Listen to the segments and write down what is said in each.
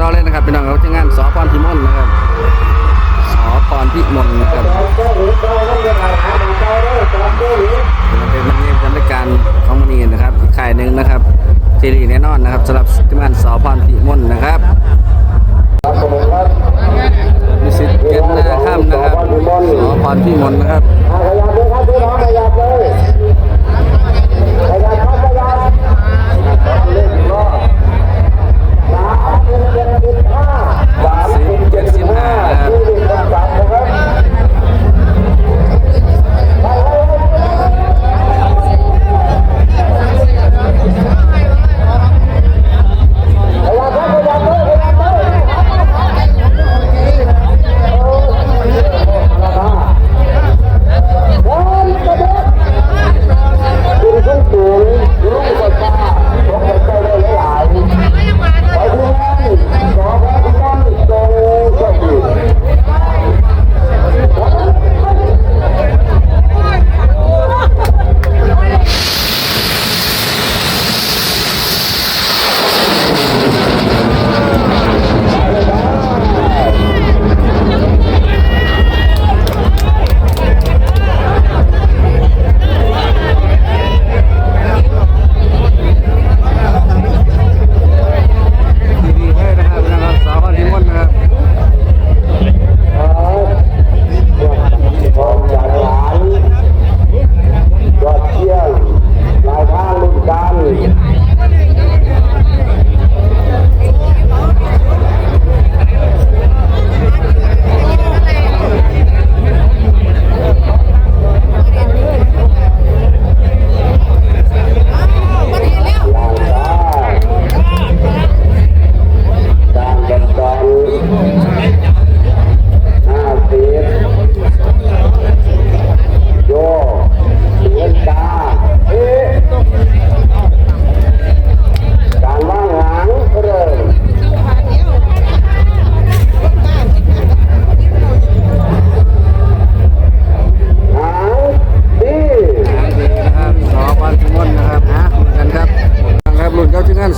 ต่อเลยนะครับพี่น้องเขาจะงานสอพรพิมลนะครับสอพรพิมลครับเป็นมันนี่เป็นรายการของมันนี่นะครับอีกค่ายหนึ่งนะครับซีรีส์แน่นอนนะครับสำหรับทีมงานสอพรพิมลนะครับมีสิทธิ์เกณฑ์นาข้ามนะครับสอพรพิมลนะครับ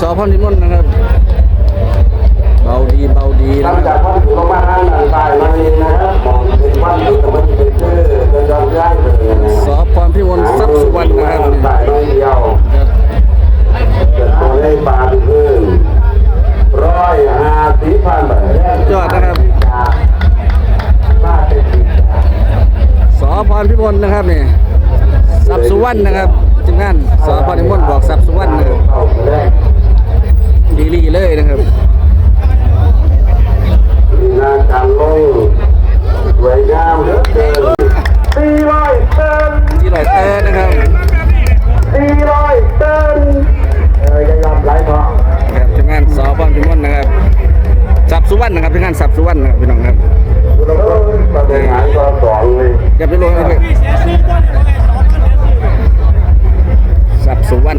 สอพรพิมลนะครับ เบาดีเบาดีหลันะงคจารับกพ่อถูกมาห้างหนังตายมาเองนะครับมองเป็นวันอยู่กับมันเป็นชื่อเป็นยอดย่างเลยนะสอพรพิมลทรัพย์สุวรรณนะครับตายไม่เดียวครับเกิดตัวเลขบานขึ้นร้อยห้าสิบพันบาทยอดนะครับมาเป็นสิบสอพรพิมลนะครับนี่ทรัพย์สุวรรณนะครับ สุวรรณนะครับถึงงานทรัพย์สุวรรณนะครับพี่น้องครับคุณเราประเด็นหางก็สองเลยอย่าไปลงเลยทรัพย์สุวรรณ